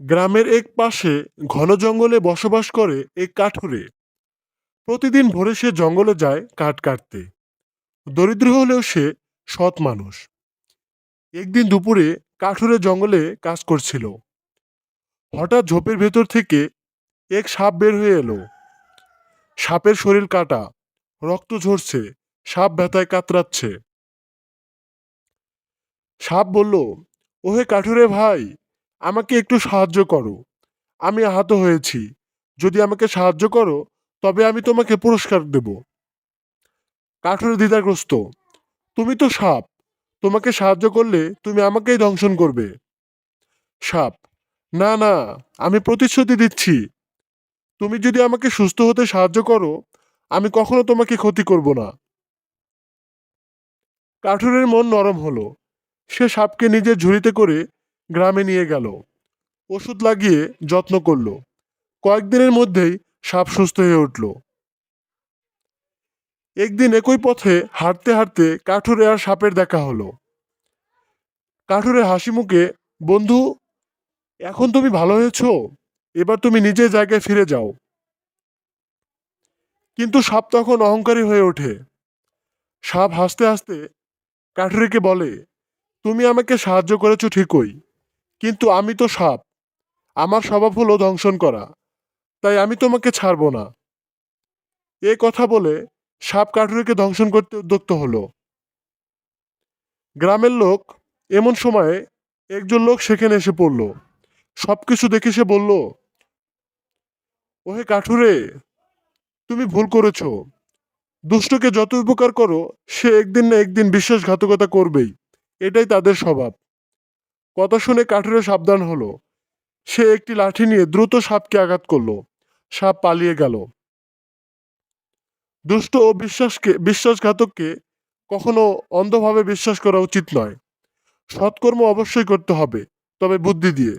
গ্রামের এক পাশে ঘন জঙ্গলে বসবাস করে এক কাঠুরে। প্রতিদিন ভোরে সে জঙ্গলে যায় কাঠ কাটতে। দরিদ্র হলেও সে সৎ মানুষ। একদিন দুপুরে কাঠুরে জঙ্গলে কাজ করছিল। হঠাৎ ঝোপের ভেতর থেকে এক সাপ বের হয়ে এলো। সাপের শরীর কাটা, রক্ত ঝরছে, সাপ ব্যথায় কাতরাচ্ছে। সাপ বলল, ওহে কাঠুরে ভাই আমাকে একটু সাহায্য করো। আমি আহত হয়েছি। যদি আমাকে সাহায্য করো, তবে আমি তোমাকে পুরস্কার দেব। কাঠুরে দ্বিধাগ্রস্ত, তুমি তো সাপ। তোমাকে সাহায্য করলে তুমি আমাকেই দংশন করবে। সাপ, না না, আমি প্রতিশ্রুতি দিচ্ছি। তুমি যদি আমাকে সুস্থ হতে সাহায্য করো, আমি কখনো তোমাকে ক্ষতি করব না। কাঠুরের মন নরম হলো। সে সাপকে নিজের ঝুড়িতে করে গ্রামে নিয়ে গেল। ওষুধ লাগিয়ে যত্ন করল। কয়েকদিনের মধ্যেই সাপ সুস্থ হয়ে উঠল। একদিন একই পথে হাঁটতে হাঁটতে কাঠুরে আর সাপের দেখা হলো। কাঠুরে হাসি মুখে, বন্ধু, এখন তুমি ভালো হয়েছো? এবার তুমি নিজের জায়গায় ফিরে যাও। কিন্তু সাপ তখন অহংকারী হয়ে ওঠে। সাপ হাসতে হাসতে কাঠুরিকে বলে, তুমি আমাকে সাহায্য করেছ ঠিকই। কিন্তু আমি তো সাপ। আমার স্বভাব হলো দংশন করা। তাই আমি তোমাকে ছাড়বো না। এ কথা বলে সাপ কাঠুরিকে দংশন করতে উদ্যক্ত হলো। গ্রামের লোক এমন সময়ে একজন লোক সেখানে এসে পড়ল। সব কিছু দেখে সে বলল, ওহে কাঠুরে, তুমি ভুল করেছ। দুষ্টকে যত উপকার করো, সে একদিন না একদিন বিশ্বাসঘাতকতা করবেই। এটাই তাদের স্বভাব। কথা শুনে কাঠুরে সাবধান হলো। সে একটি লাঠি নিয়ে দ্রুত সাপকে আঘাত করল। সাপ পালিয়ে গেল। দুষ্ট ও বিশ্বাসকে, বিশ্বাসঘাতককে কখনো অন্ধভাবে বিশ্বাস করা উচিত নয়। সৎকর্ম অবশ্যই করতে হবে, তবে বুদ্ধি দিয়ে।